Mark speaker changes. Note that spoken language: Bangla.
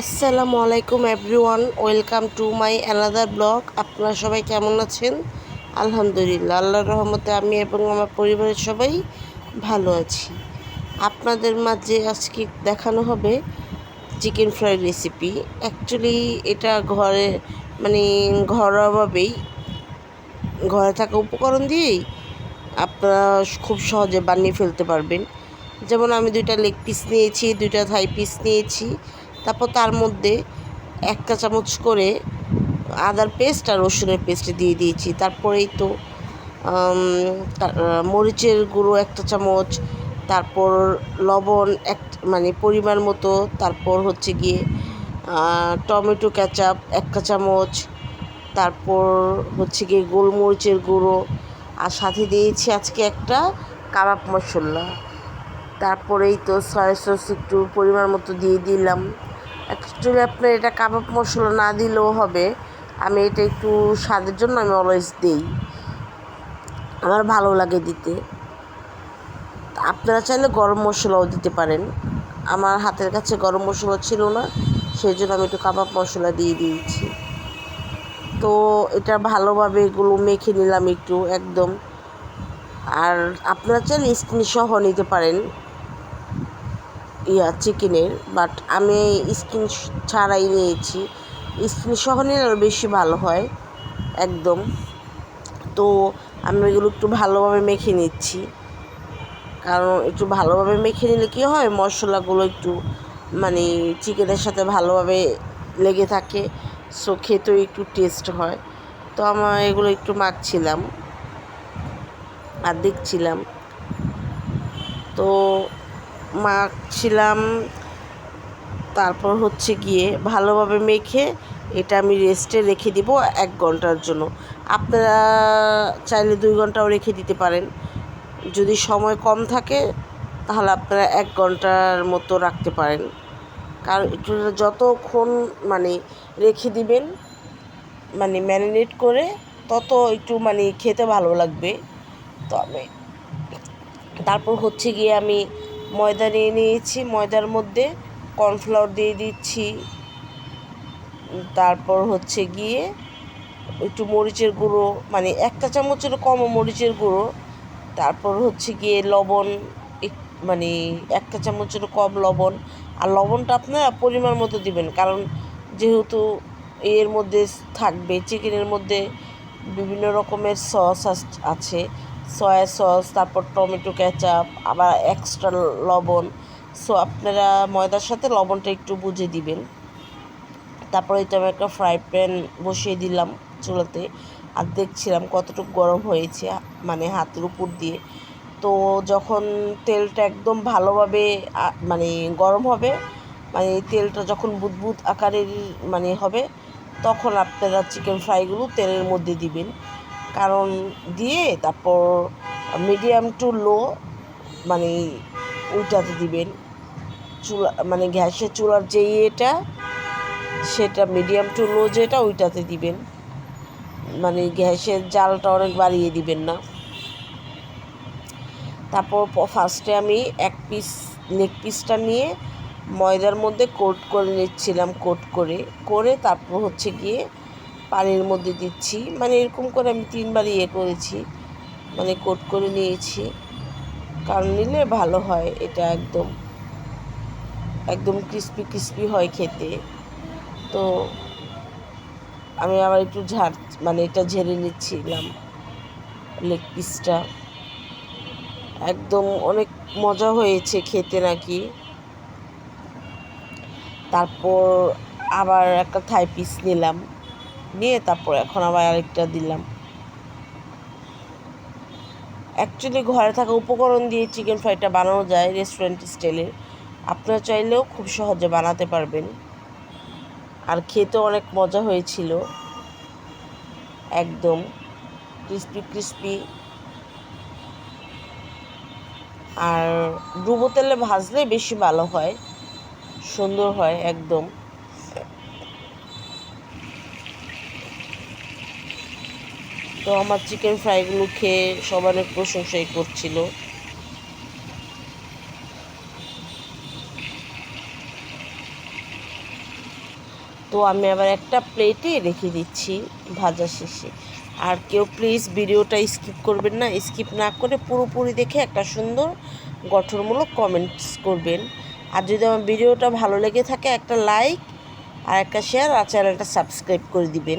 Speaker 1: আসসালামু আলাইকুম everyone, welcome to my another blog. আপনারা সবাই কেমন আছেন? আলহামদুলিল্লাহ, আল্লাহর রহমতে আমি এবং আমার পরিবারের সবাই ভালো আছি। আপনাদের মাঝে আজকে দেখানো হবে চিকেন ফ্রাই রেসিপি। অ্যাকচুয়ালি এটা ঘরে মানে ঘরোয়াভাবেই ঘরে থাকা উপকরণ দিয়েই আপনারা খুব সহজে বানিয়ে ফেলতে পারবেন। যেমন আমি দুইটা লেগ পিস নিয়েছি, দুইটা থাই পিস নিয়েছি। তারপর তার মধ্যে এক চা চামচ করে আদার পেস্ট আর রসুনের পেস্ট দিয়ে দিয়েছি। তারপরেই তো মরিচের গুঁড়ো একটা চামচ, তারপর লবণ এক মানে পরিমাণ মতো, তারপর হচ্ছে গিয়ে টমেটো ক্যাচাপ একটা চামচ, তারপর হচ্ছে গিয়ে গোলমরিচের গুঁড়ো, আর সাথে দিয়েছি আজকে একটা কাবাব মশলা। তারপরেই তো সয়া সস একটু পরিমাণ মতো দিয়ে দিলাম। অ্যাকচুয়ালি আপনার এটা কাবাব মশলা না দিলেও হবে। আমি এটা একটু স্বাদের জন্য আমি অলওয়েজ দিই। আমার ভালো লাগে দিতে। আপনারা চাইলে গরম মশলাও দিতে পারেন। আমার হাতের কাছে গরম মশলা ছিল না সেই জন্য আমি একটু কাবাব মশলা দিয়ে দিয়েছি। তো এটা ভালোভাবে এগুলো মেখে নিলাম একটু, একদম। আর আপনারা চাইলে স্কিন সহ নিতে পারেন। ইয়া চিকেনের বাট আমি স্কিন ছাড়াই নিয়েছি। স্কিন সহ নিলে আরও বেশি ভালো হয়, একদম। তো আমি এগুলো একটু ভালোভাবে মেখে নিচ্ছি। কারণ একটু ভালোভাবে মেখে নিলে কী হয়, মশলাগুলো একটু মানে চিকেনের সাথে ভালোভাবে লেগে থাকে সো খেতেও একটু টেস্ট হয়। তো আমার এগুলো একটু মাখছিলাম, আর দেখছিলাম। তো মাখছিলাম। তারপর হচ্ছে গিয়ে ভালোভাবে মেখে এটা আমি রেস্টে রেখে দিব এক ঘণ্টার জন্য। আপনারা চাইলে দুই ঘন্টাও রেখে দিতে পারেন। যদি সময় কম থাকে, তাহলে আপনারা এক ঘণ্টার মতো রাখতে পারেন। কারণ একটু যতক্ষণ মানে রেখে দিবেন মানে ম্যারিনেট করে তত একটু মানে খেতে ভালো লাগবে। তো আমি তারপর হচ্ছে গিয়ে আমি ময়দা নিয়ে নিয়েছি, ময়দার মধ্যে কর্নফ্লাওয়ার দিয়ে দিচ্ছি। তারপর হচ্ছে গিয়ে একটু মরিচের গুঁড়ো মানে একটা চামচের কম মরিচের গুঁড়ো। তারপর হচ্ছে গিয়ে লবণ মানে একটা চামচের কম লবণ। আর লবণটা আপনারা পরিমাণ মতো দিবেন, কারণ যেহেতু এর মধ্যে থাকবে চিকেনের মধ্যে বিভিন্ন রকমের সস আছে। সয়া সস, তারপর টমেটো ক্যাচাপ আবার এক্সট্রা লবণ। সো আপনারা ময়দার সাথে লবণটা একটু বুঝে দিবেন। তারপরে এটা আমি একটা ফ্রাই প্যান বসিয়ে দিলাম চুলাতে আর দেখছিলাম কতটুকু গরম হয়েছে মানে হাতের উপর দিয়ে। তো যখন তেলটা একদম ভালোভাবে মানে গরম হবে মানে তেলটা যখন বুদবুদ আকারের মানে হবে, তখন আপনারা চিকেন ফ্রাইগুলো তেলের মধ্যে দিবেন। কারণ দিয়ে তারপর মিডিয়াম টু লো মানে ওইটাতে দিবেন। চুলা মানে গ্যাসের চুলার যে ইয়েটা, সেটা মিডিয়াম টু লো যেটা, ওইটাতে দিবেন। মানে গ্যাসের জালটা অনেক বাড়িয়ে দিবেন না। তারপর ফার্স্টে আমি এক পিস লেগ পিসটা নিয়ে ময়দার মধ্যে কোট করে নিচ্ছিলাম কোট করে। করে তারপর হচ্ছে গিয়ে পানির মধ্যে দিচ্ছি। মানে এরকম করে আমি তিনবার ইয়ে করেছি। মানে কোট করে নিয়েছি। কারণ নিলে ভালো হয় এটা একদম। একদম ক্রিস্পি ক্রিস্পি হয় খেতে। তো আমি আবার একটু ঝাড় মানে এটা ঝেড়ে নিচ্ছিলাম লেগ পিসটা একদম অনেক মজা হয়েছে খেতে নাকি। তারপর আবার একটা থাই পিস নিলাম। নিয়ে তারপর এখন আবার আরেকটা দিলাম। অ্যাকচুয়ালি ঘরে থাকা উপকরণ দিয়ে চিকেন ফ্রাইটা বানানো যায় রেস্টুরেন্ট স্টাইলের আপনারা চাইলেও খুব সহজে বানাতে পারবেন। আর খেতেও অনেক মজা হয়েছিল। একদম ক্রিস্পি ক্রিস্পি আর ডুবো তেলে ভাজলে বেশি ভালো হয়। সুন্দর হয় একদম। তো আমার চিকেন ফ্রাইগুলো খেয়ে সবার অনেক প্রশংসাই করছিল। তো আমি আবার একটা প্লেটে রেখে দিচ্ছি ভাজা শেষে। আর কেউ প্লিজ ভিডিওটা স্কিপ করবেন না স্কিপ না করে পুরোপুরি দেখে একটা সুন্দর গঠনমূলক কমেন্টস করবেন। আর যদি আমার ভিডিওটা ভালো লেগে থাকে, একটা লাইক আর একটা শেয়ার আর চ্যানেলটা সাবস্ক্রাইব করে দিবেন।